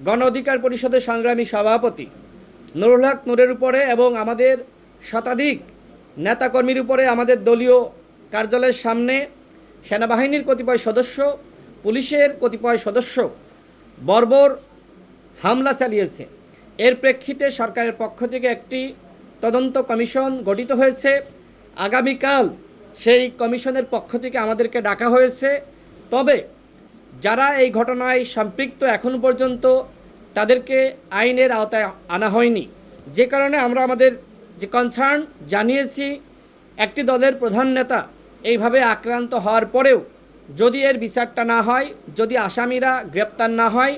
গণ অধিকার পরিষদের সংগ্রামী সভাপতি নুরুল হক নূরের উপরে এবং আমাদের শতাধিক নেতাকর্মীর উপরে আমাদের দলীয় কার্যালয়ের সামনে সেনাবাহিনীর কতিপয় সদস্য, পুলিশের কতিপয় সদস্য বর্বর হামলা চালিয়েছে। এর প্রেক্ষিতে সরকারের পক্ষ থেকে একটি তদন্ত কমিশন গঠিত হয়েছে। আগামীকাল সেই কমিশনের পক্ষ থেকে আমাদেরকে ডাকা হয়েছে। তবে যারা এই ঘটনায় সম্পৃক্ত এখন পর্যন্ত তাদেরকে আইনের আওতায় আনা হয়নি। যে কারণে আমরা আমাদের যে কনসার্ন জানিয়েছি, একটি দলের প্রধান নেতা এইভাবে আক্রান্ত হওয়ার পরেও যদি এর বিচারটা না হয়, যদি আসামিরা গ্রেপ্তার না হয়,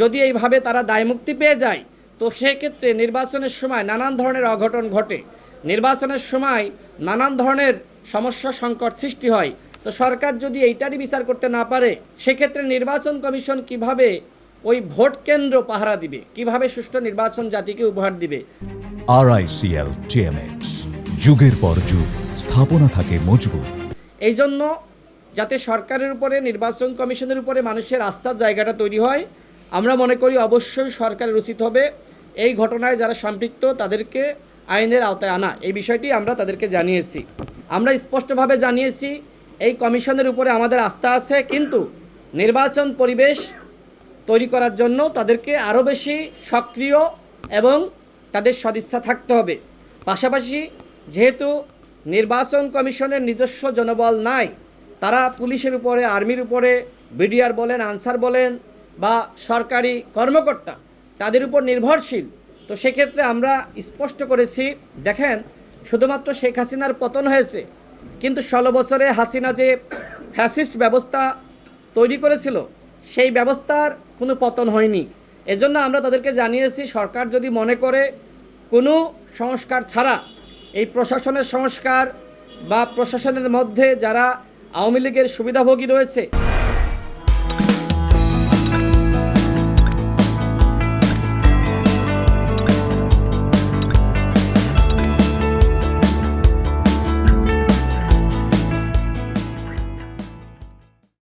যদি এইভাবে তারা দায়মুক্তি পেয়ে যায়, তো সেক্ষেত্রে নির্বাচনের সময় নানান ধরনের অঘটন ঘটে। নির্বাচনের সময় নানান ধরনের সমস্যা সংকট সৃষ্টি হয়। তো সরকার যদি এইটারই বিচার করতে না পারে সেক্ষেত্রে নির্বাচন কমিশন কীভাবে ওই ভোট কেন্দ্র পাহারা দিবে? কীভাবে সুষ্ঠু নির্বাচন জাতিকে উপহার দিবে? আরআইসিএল টিএমএক্স যুগের পর যুগ স্থাপনা থাকে মজবুত। এই জন্য যাতে সরকারের উপরে নির্বাচন কমিশনের উপরে মানুষের আস্থার জায়গাটা তৈরি হয় আমরা মনে করি অবশ্যই সরকারের উচিত হবে। এই ঘটনায় যারা সম্পৃক্ত তাদেরকে আইনের আওতায় আনা। এই বিষয়টি আমরা তাদেরকে জানিয়েছি। আমরা স্পষ্টভাবে জানিয়েছি এই কমিশনের উপরে আমাদের আস্থা আছে, কিন্তু নির্বাচন পরিবেশ তৈরি করার জন্য তাদেরকে আরও বেশি সক্রিয় এবং তাদের সদিচ্ছা থাকতে হবে। পাশাপাশি যেহেতু নির্বাচন কমিশনের নিজস্ব জনবল নাই, তারা পুলিশের উপরে, আর্মির উপরে, বিডিআর বলেন, আনসার বলেন বা সরকারি কর্মকর্তা, তাদের উপর নির্ভরশীল। তো সেক্ষেত্রে আমরা স্পষ্ট করেছি, দেখেন, শুধুমাত্র শেখ হাসিনার পতন হয়েছে কিন্তু ষোলো বছরে হাসিনা যে ফ্যাসিস্ট ব্যবস্থা তৈরি করেছিল, সেই ব্যবস্থার কোনো পতন হয়নি। এজন্য আমরা তাদেরকে জানিয়েছি, সরকার যদি মনে করে কোনো সংস্কার ছাড়া এই প্রশাসনের সংস্কার বা প্রশাসনের মধ্যে যারা আওয়ামী লীগের সুবিধাভোগী রয়েছে